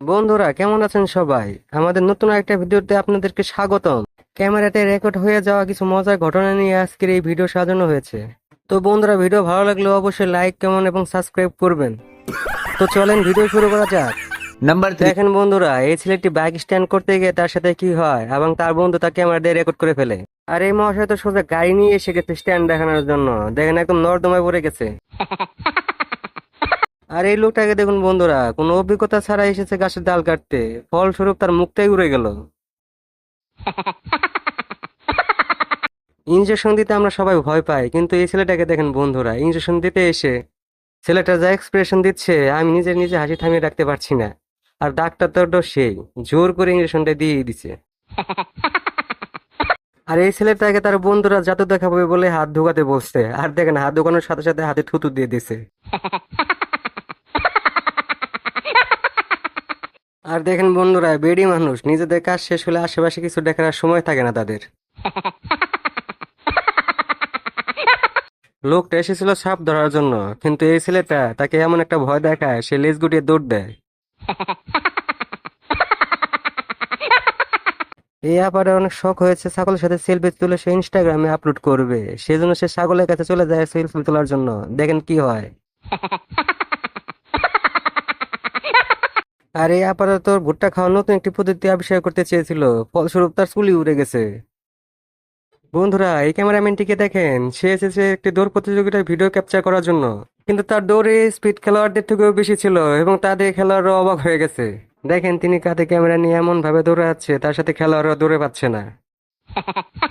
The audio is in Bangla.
বন্ধুরা কেমন আছেন সবাই? আমাদের নতুন একটা ভিডিওতে আপনাদেরকে স্বাগতম। ক্যামেরাতে রেকর্ড হয়ে যাওয়া কিছু মজার ঘটনা নিয়ে আজকের এই ভিডিও সাজানো হয়েছে। তো বন্ধুরা ভিডিও ভালো লাগলে অবশ্যই লাইক কেমন এবং সাবস্ক্রাইব করবেন। তো চলেন ভিডিও শুরু করা যাক। নাম্বার দেখেন বন্ধুরা এই ছেলেটি বাইক স্ট্যান্ড করতে গিয়ে তার সাথে কি হয় এবং তার বন্ধু তার ক্যামেরা দিয়ে রেকর্ড করে ফেলে। আর এই মহাশয় তো সোজা গাড়ি নিয়ে এসে গেছে স্ট্যান্ড দেখানোর জন্য। দেখেন একদম নর্দমায় পড়ে গেছে। আর এই লোকটাকে দেখুন বন্ধুরা, কোনো অভিজ্ঞতা ছাড়া এসেছে গাছের ডাল কাটতে। ফলস্বরূপ তার মুখটাই উড়ে গেল। ইঞ্জেকশন দিতে আমরা সবাই ভয় পাই, কিন্তু এই ছেলেটাকে দেখেন বন্ধুরা ইঞ্জেকশন দিতে এসে ছেলেটা যা এক্সপ্রেশন দিচ্ছে, আমি নিজের নিজে হাসি থামিয়ে রাখতে পারছি না। আর ডাক্তার তো সেই, জোর করে ইঞ্জেকশনটা দিয়ে দিছে। আর এই ছেলেটাকে তার বন্ধুরা জাদু দেখাবে বলে হাত ঢুকাতে বসছে আর দেখেন হাত ঢুকানোর সাথে সাথে হাতে থুতু দিয়ে দিছে। আর দেখেন বন্ধুরা, বেডি মানুষ, নিজেদের কাজ শেষ হলে আশেপাশে কিছু দেখার সময় থাকে না তাদের। লোকটা এসেছিল সাপ ধরার জন্য, কিন্তু এই ছেলেটা তাকে এমন একটা ভয় দেখায়, সে লেজ গুটিয়ে দৌড় দেয়। এই ব্যাপারে অনেক শখ হয়েছে, ছাগলের সাথে সেলফি তুলে সে ইনস্টাগ্রামে আপলোড করবে। সেজন্য সে ছাগলের কাছে চলে যায় সেলফি তোলার জন্য। দেখেন কি হয়। আর এই আপাতত ভুট্টা খাওয়ার নতুন একটি পদ্ধতি আবিষ্কার করতে চেয়েছিল। ফলস্বরূপ তার চুলি উড়ে গেছে। বন্ধুরা, এই ক্যামেরাম্যানটিকে দেখেন, সে এসেছে একটি দৌড় প্রতিযোগিতায় ভিডিও ক্যাপচার করার জন্য। কিন্তু তার দৌড়ে স্পিড খেলোয়াড়দের থেকেও বেশি ছিল এবং তাদের খেলোয়াড়রা অবাক হয়ে গেছে। দেখেন তিনি কাঁধে ক্যামেরা নিয়ে এমন ভাবে দৌড়াচ্ছে, তার সাথে খেলোয়াড়রা দৌড়ে পাচ্ছে না।